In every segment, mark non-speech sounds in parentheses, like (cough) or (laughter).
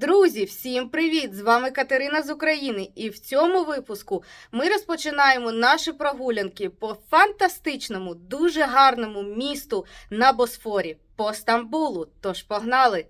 Друзі, всім привіт! З вами Катерина з України, і в цьому випуску ми розпочинаємо наші прогулянки по фантастичному, дуже гарному місту на Босфорі по Стамбулу. Тож погнали!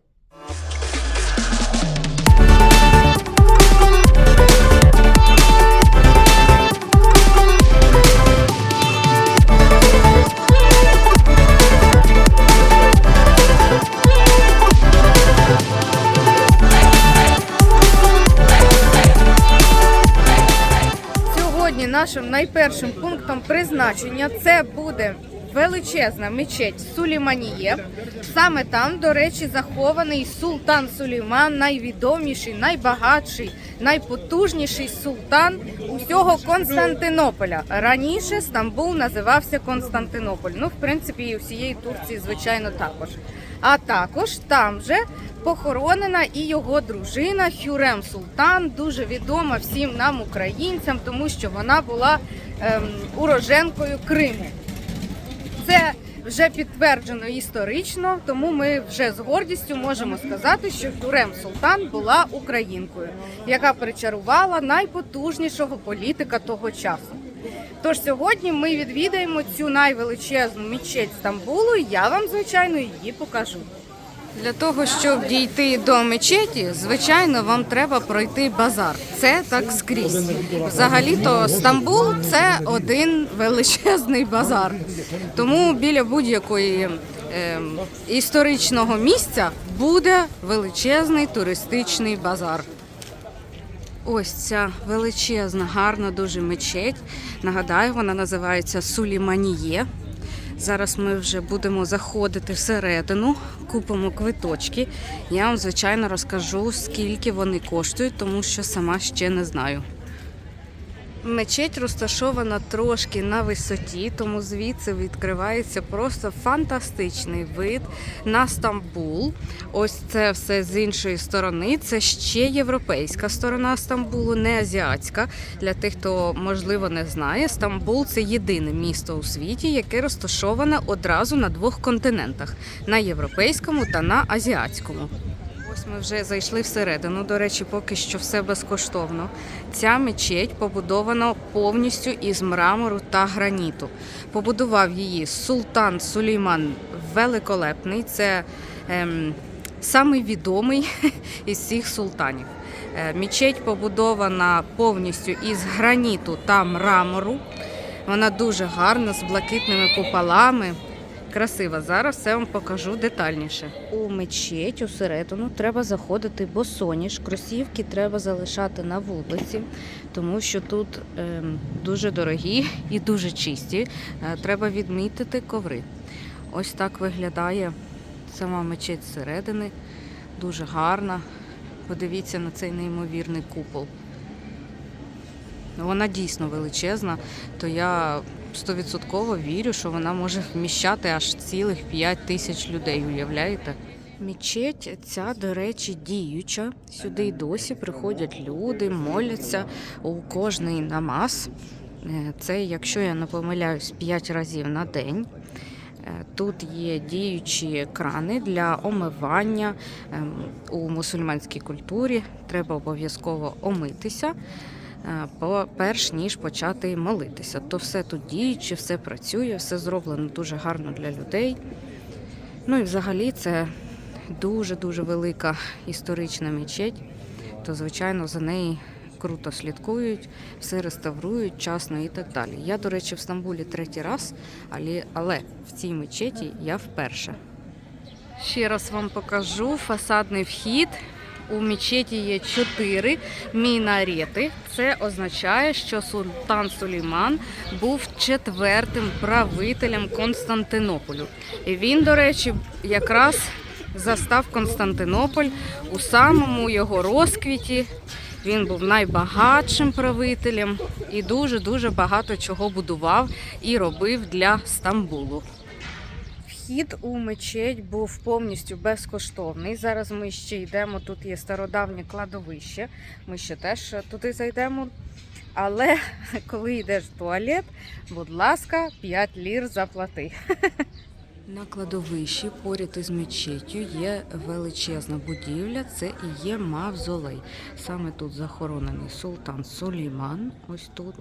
Нашим найпершим пунктом призначення це буде величезна мечеть Суліманіє. Саме там, до речі, захований султан Сулейман, найвідоміший, найбагатший, найпотужніший султан усього Константинополя. Раніше Стамбул називався Константинополь. Ну, в принципі, і всієї Турції, звичайно, також. А також там же похоронена і його дружина Хюрем Султан, дуже відома всім нам, українцям, тому що вона була ем, уроженкою Криму. Це вже підтверджено історично, тому ми вже з гордістю можемо сказати, що Хюрем Султан була українкою, яка причарувала найпотужнішого політика того часу. Тож сьогодні ми відвідаємо цю найвеличезну мечеть Стамбулу. і Я вам, звичайно, її покажу. Для того, щоб дійти до мечеті, звичайно, вам треба пройти базар. Це так скрізь. Взагалі-то Стамбул це один величезний базар. Тому біля будь-якої ем, історичного місця буде величезний туристичний базар. Ось ця величезна, гарна дуже мечеть. Нагадаю, вона називається Суліманіє. Зараз ми вже будемо заходити всередину, купимо квиточки. Я вам, звичайно, розкажу, скільки вони коштують, тому що сама ще не знаю. Мечеть розташована трошки на висоті, тому звідси відкривається просто фантастичний вид на Стамбул. Ось це все з іншої сторони. Це ще європейська сторона Стамбулу, не азіатська. Для тих, хто можливо не знає, Стамбул це єдине місто у світі, яке розташоване одразу на двох континентах на європейському та на азіатському. Ось ми вже зайшли всередину. До речі, поки що все безкоштовно. Ця мечеть побудована повністю із мрамору та граніту. Побудував її султан Сулейман Великолепний. Це ем, самий відомий (laughs) із всіх султанів. Е, Мечеть побудована повністю із граніту та мрамору. Вона дуже гарна з блакитними куполами. Красива. Зараз все вам покажу детальніше. У мечеть усередину треба заходити босоніж. Кросівки треба залишати на вулиці, тому що тут ем, дуже дорогі і дуже чисті. Е, треба відмітити коври. Ось так виглядає сама мечеть зсередини. Дуже гарна. Подивіться на цей неймовірний купол. Вона дійсно величезна, то я стовідсотково вірю, що вона може вміщати аж цілих 5 тисяч людей. Уявляєте? Мечеть ця, до речі, діюча. Сюди й досі приходять люди, моляться у кожний намаз. Е, Це, якщо я не помиляюсь, 5 разів на день. Е, Тут є діючі крани для омивання Ем, у мусульманській культурі. Треба обов'язково омитися перш ніж почати молитися. То все тут діюче, все працює, все зроблено дуже гарно для людей. Ну і взагалі це дуже-дуже велика історична мечеть, то звичайно за неї круто слідкують, все реставрують часно і так далі. Я, до речі, в Стамбулі третій раз, але в цій мечеті я вперше. Ще раз вам покажу фасадний вхід. У мечеті є чотири мінарети. Це означає, що султан Сулейман був четвертим правителем Константинополю. І він, до речі, якраз застав Константинополь у самому його розквіті. Він був найбагатшим правителем і дуже-дуже багато чого будував і робив для Стамбулу. Вхід у мечеть був повністю безкоштовний. Зараз ми ще йдемо. Тут є стародавнє кладовище. Ми ще теж туди зайдемо. Але (laughs) коли йдеш в туалет, будь ласка, 5 лір заплати. (laughs) На кладовищі поряд із мечеттю є величезна будівля, це і є мавзолей. Саме тут захоронений султан Сулейман. Ось тут.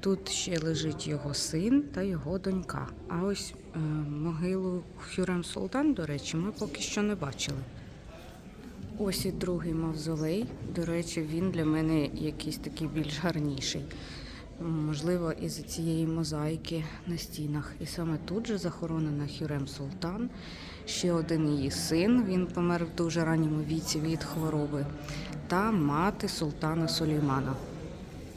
Тут ще лежить його син та його донька. А ось е, могилу Хюрем Султан, до речі, ми поки що не бачили. Ось і другий мавзолей. До речі, він для мене якийсь такий більш гарніший. Можливо, із цієї мозаїки на стінах. І саме тут же захоронена Хюрем Султан, ще один її син. Він помер в дуже ранньому віці від хвороби, та мати султана Сулеймана.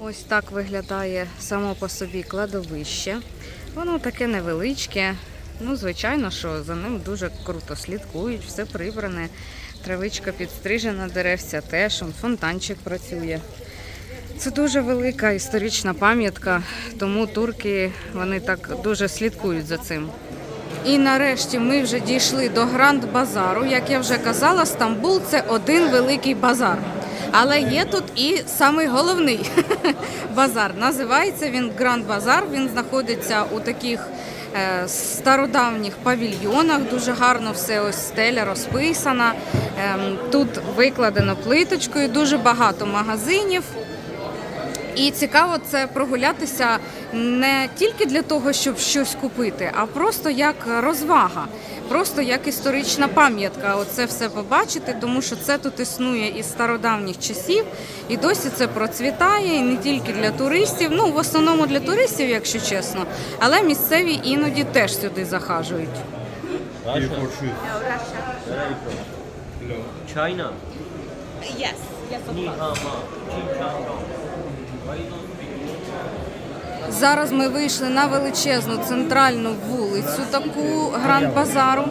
Ось так виглядає само по собі кладовище. Воно таке невеличке. Ну, звичайно, що за ним дуже круто слідкують, все прибране, травичка підстрижена, деревця теж, фонтанчик працює. Це дуже велика історична пам'ятка, тому турки вони так дуже слідкують за цим. І нарешті ми вже дійшли до Гранд Базару. Як я вже казала, Стамбул це один великий базар. Але є тут і самий головний (laughs) базар. Називається він Гранд Базар. Він знаходиться у таких е, стародавніх павільйонах. Дуже гарно все ось стеля розписана. Ем, Тут викладено плиточкою, дуже багато магазинів. І цікаво це прогулятися не тільки для того, щоб щось купити, а просто як розвага, просто як історична пам'ятка. Оце все побачити, тому що це тут існує із стародавніх часів, і досі це процвітає, і не тільки для туристів. Ну в основному для туристів, якщо чесно, але місцеві іноді теж сюди захажують. China? Yes, yes, Ni hao Зараз ми вийшли на величезну центральну вулицю, таку гранд базару.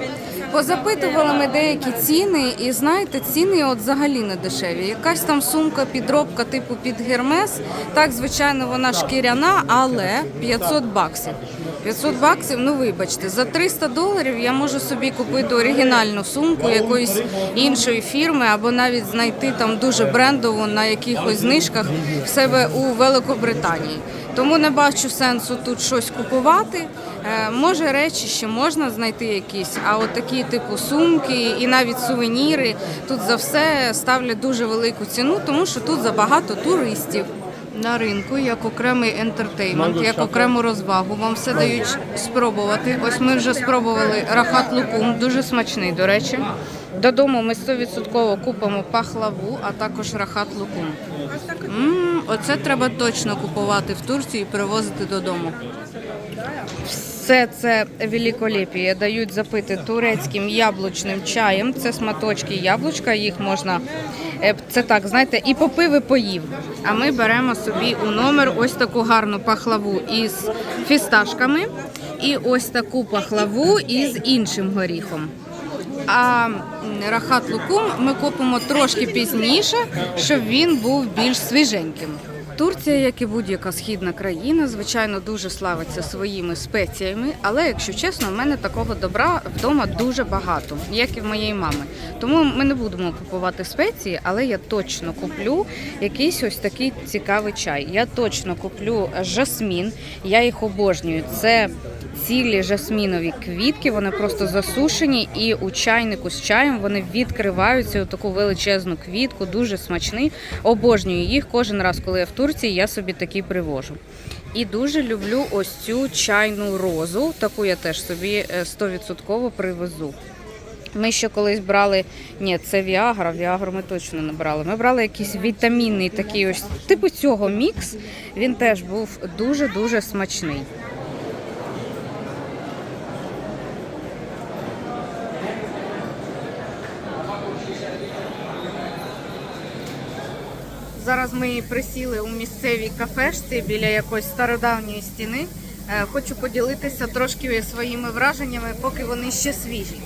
Позапитували ми деякі ціни, і знаєте, ціни от взагалі не дешеві. Якась там сумка, підробка, типу під гермес. Так, звичайно, вона шкіряна, але 500 баксів. 500 баксів, ну вибачте, за 300 доларів я можу собі купити оригінальну сумку якоїсь іншої фірми, або навіть знайти там дуже брендову на якихось знижках в себе у Великобританії. Тому не бачу сенсу тут щось купувати. Е, Може, речі ще можна знайти якісь, а от такі типу сумки і навіть сувеніри тут за все ставлять дуже велику ціну, тому що тут забагато туристів. На ринку як окремий ентертеймент, як окрему розвагу. Вам все дають спробувати. Ось ми вже спробували рахат лукум, дуже смачний, до речі. Додому ми 100% купимо пахлаву, а також рахат лукум. М, оце треба точно купувати в Турції і привозити додому. Все це великолепіє дають запити турецьким яблучним чаєм. Це сматочки яблучка, їх можна. е, Це так, знаєте, і попив, і поїв. А ми беремо собі у номер ось таку гарну пахлаву із фісташками і ось таку пахлаву із іншим горіхом. А рахат лукум ми купимо трошки пізніше, щоб він був більш свіженьким. Турція, як і будь-яка східна країна, звичайно, дуже славиться своїми спеціями, але якщо чесно, в мене такого добра вдома дуже багато, як і в моєї мами. Тому ми не будемо купувати спеції, але я точно куплю якийсь ось такий цікавий чай. Я точно куплю жасмін, я їх обожнюю. Це цілі жасмінові квітки, вони просто засушені, і у чайнику з чаєм вони відкриваються у таку величезну квітку, дуже смачний. Обожнюю їх кожен раз, коли я в Турції, я собі такі привожу. І дуже люблю ось цю чайну розу. Таку я теж собі е, 100% привезу. Ми ще колись брали, ні, це Віагра, Віагру ми точно не брали. Ми брали якийсь вітамінний такий ось типу цього мікс. Він теж був дуже-дуже смачний. Зараз ми присіли у місцевій кафешці біля якоїсь стародавньої стіни. Е, Хочу поділитися трошки своїми враженнями, поки вони ще свіжі.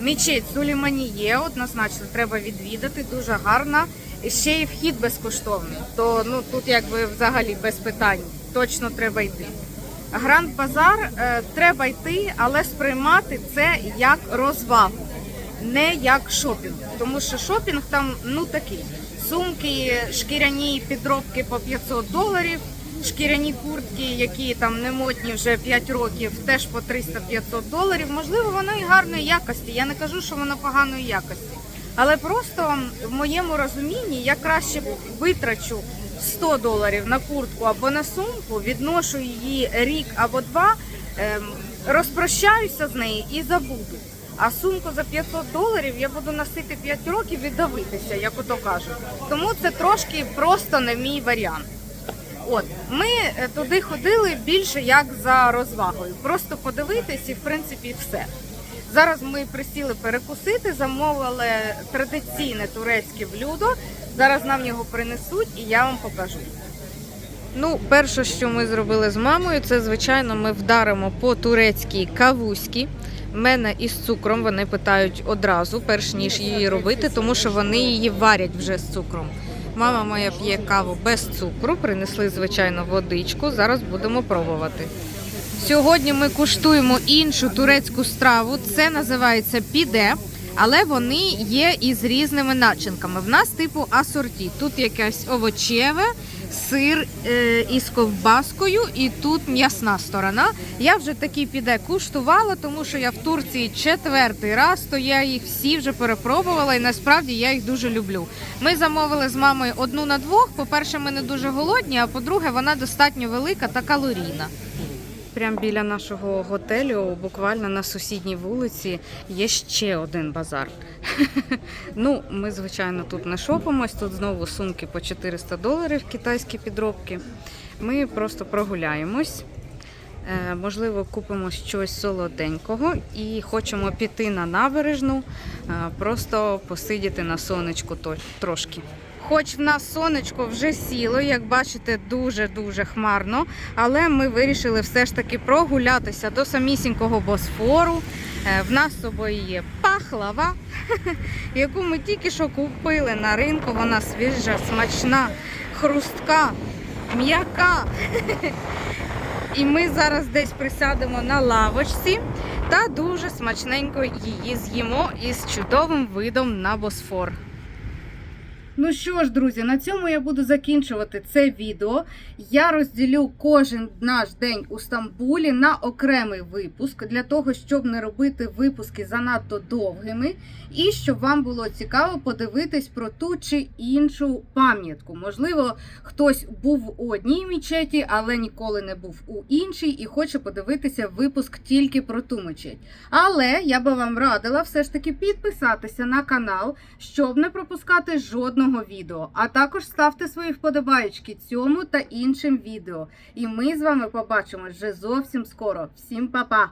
Мечеть Сулейманіє однозначно треба відвідати, дуже гарна. І ще й вхід безкоштовний. То ну тут якби взагалі без питань. Точно треба йти. Гранд Базар е, треба йти, але сприймати це як розвагу, не як шопінг. Тому що шопінг там ну такий. Сумки, шкіряні підробки по 500 доларів, шкіряні куртки, які там не модні вже 5 років, теж по 300-500 доларів. Можливо, воно і гарної якості. Я не кажу, що воно поганої якості. Але просто в моєму розумінні я краще витрачу 100 доларів на куртку або на сумку, відношу її рік або два, ем, розпрощаюся з нею і забуду. А сумку за 500 доларів я буду носити 5 років і давитися, як ото кажуть. Тому це трошки просто не мій варіант. От ми е, туди ходили більше як за розвагою, просто подивитись і в принципі все. Зараз ми присіли перекусити, замовили традиційне турецьке блюдо. Зараз нам його принесуть і я вам покажу. Ну, перше, що ми зробили з мамою, це звичайно ми вдаримо по турецькій кавуськи. Мене із цукром вони питають одразу, перш ніж її робити, тому що вони її варять вже з цукром. Мама моя п'є каву без цукру, принесли звичайно водичку. Зараз будемо пробувати. Сьогодні ми куштуємо іншу турецьку страву. Це називається піде, але вони є із різними начинками. В нас типу асорті. Тут якесь овочеве, сир е, із ковбаскою, і тут м'ясна сторона. Я вже такі піде куштувала, тому що я в Турції четвертий раз, то я їх всі вже перепробувала, і насправді я їх дуже люблю. Ми замовили з мамою одну на двох. По-перше, ми не дуже голодні, а по-друге, вона достатньо велика та калорійна. Прямо біля нашого готелю, буквально на сусідній вулиці, є ще один базар. (laughs) ну, ми, звичайно, тут не шопимось. Тут знову сумки по 400 доларів китайські підробки. Ми просто прогуляємось. Е, можливо, купимо щось солоденького і хочемо піти на набережну, е, просто посидіти на сонечку трошки. Хоч в нас сонечко вже сіло, як бачите, дуже-дуже хмарно, але ми вирішили все ж таки прогулятися до самісінького Босфору. Е, В нас з собою є пахлава, (laughs) яку ми тільки що купили на ринку. Вона свіжа, смачна, хрустка, м'яка. (laughs) І ми зараз десь присядемо на лавочці та дуже смачненько її з'їмо із чудовим видом на Босфор. Ну що ж, друзі, на цьому я буду закінчувати це відео. Я розділю кожен наш день у Стамбулі на окремий випуск для того, щоб не робити випуски занадто довгими, і щоб вам було цікаво подивитись про ту чи іншу пам'ятку. Можливо, хтось був у одній мечеті, але ніколи не був у іншій, і хоче подивитися випуск тільки про ту мечеть. Але я би вам радила все ж таки підписатися на канал, щоб не пропускати жодного відео. А також ставте свої вподобайки цьому та іншим відео. І ми з вами побачимось вже зовсім скоро. Всім па-па!